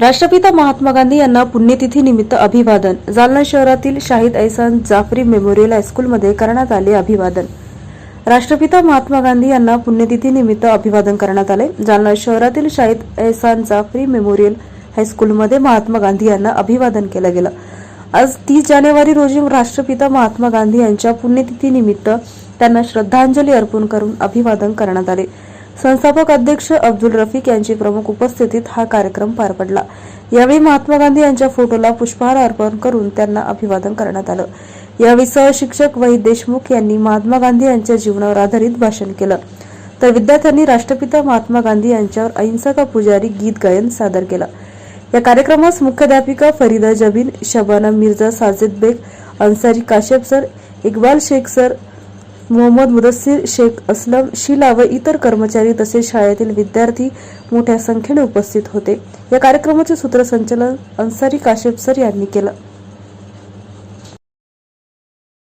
राष्ट्रपिता महात्मा गांधी यांना पुण्यतिथी निमित्त अभिवादन. जालना शहरातील शाहिद ऐसान जाफरी मेमोरियल हायस्कूलमध्ये करण्यात आले अभिवादन. राष्ट्रपिता महात्मा गांधी यांना पुण्यतिथी निमित्त अभिवादन करण्यात आले. जालना शहरातील शाहिद एहसान जाफरी मेमोरियल हायस्कूलमध्ये महात्मा गांधी यांना अभिवादन केलं गेलं. आज तीस जानेवारी रोजी राष्ट्रपिता महात्मा गांधी यांच्या पुण्यतिथी निमित्त त्यांना श्रद्धांजली अर्पण करून अभिवादन करण्यात आले. संस्थापक अध्यक्ष अब्दुल रफिक यांची प्रमुख उपस्थितीत हा कार्यक्रम पार पडला. यावेळी महात्मा गांधी यांच्या फोटोला पुष्पहार अर्पण करून त्यांना अभिवादन करण्यात आलं. यावेळी सहशिक्षक वही देशमुख यांनी महात्मा गांधी यांच्या जीवनावर आधारित भाषण केलं. तर विद्यार्थ्यांनी राष्ट्रपिता महात्मा गांधी यांच्यावर अहिंसा का पुजारी गीत गायन सादर केलं. या कार्यक्रमास मुख्याध्यापिका फरीदा जबीन शबाना मिर्झा साजिद बेग अन्सारी काश्यप सर इक्बाल शेख सर मोहम्मद मुदस्सीर शेख असलम शिला व इतर कर्मचारी तसेच शाळेतील विद्यार्थी मोठ्या संख्येने उपस्थित होते. या कार्यक्रमाचे सूत्रसंचालन अन्सारी काशेप सर यांनी केलं.